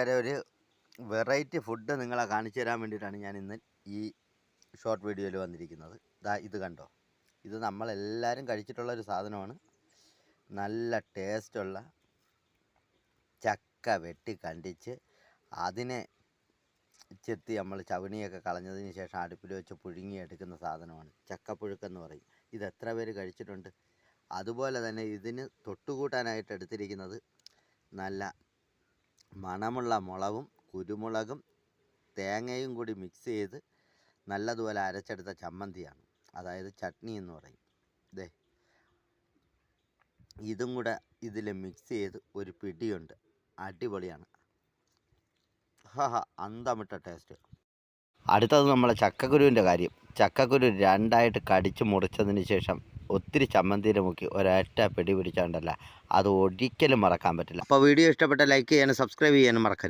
വേറെ ഒരു variety food നിങ്ങളെ കാണിച്ചു തരാൻ വേണ്ടിയിട്ടാണ് ഞാൻ ഇന്ന് ഈ ഷോർട്ട് വീഡിയോയിൽ വന്നിരിക്കുന്നത്. ദാ ഇത് കണ്ടോ? ഇത് നമ്മളെല്ലാവരും കഴിച്ചിട്ടുള്ള ഒരു സാധനമാണ്. നല്ല ടേസ്റ്റുള്ള ചക്ക വെട്ടി കണ്ടിച്ച് അതിനെ ചെത്തി നമ്മൾ ചവിണിയൊക്കെ കളഞ്ഞതിന് ശേഷം അടുപ്പിൽ വെച്ച് പുഴുങ്ങി എടുക്കുന്ന സാധനമാണ്. ചക്കപ്പുഴുക്കെന്ന് പറയും. ഇത് എത്ര പേര് കഴിച്ചിട്ടുണ്ട്? അതുപോലെ തന്നെ ഇതിന് തൊട്ടുകൂട്ടാനായിട്ട് എടുത്തിരിക്കുന്നത് നല്ല മണമുള്ള മുളകും കുരുമുളകും തേങ്ങയും കൂടി മിക്സ് ചെയ്ത് നല്ലതുപോലെ അരച്ചെടുത്ത ചമ്മന്തിയാണ്. അതായത് ചട്നി എന്ന് പറയും. ദേ. ഇതും കൂടെ ഇതിൽ മിക്സ് ചെയ്ത് ഒരു പിടിയുണ്ട്. അടിപൊളിയാണ്. ഹാ അന്തമിട്ട ടേസ്റ്റ് അടുത്തത് നമ്മളെ ചക്കക്കുരുവിന്റെ കാര്യം. ചക്കക്കുരു രണ്ടായിട്ട് കടിച്ച് മുറിച്ചതിന് ശേഷം ഒത്തിരി ചമ്മന്തിയിൽ മുക്കി ഒരൊറ്റ പിടി പിടിച്ചാണ്ടല്ല. അത് ഒരിക്കലും മറക്കാൻ പറ്റില്ല. അപ്പോൾ വീഡിയോ ഇഷ്ടപ്പെട്ട ലൈക്ക് ചെയ്യാനും സബ്സ്ക്രൈബ് ചെയ്യാനും മറക്കരുത്.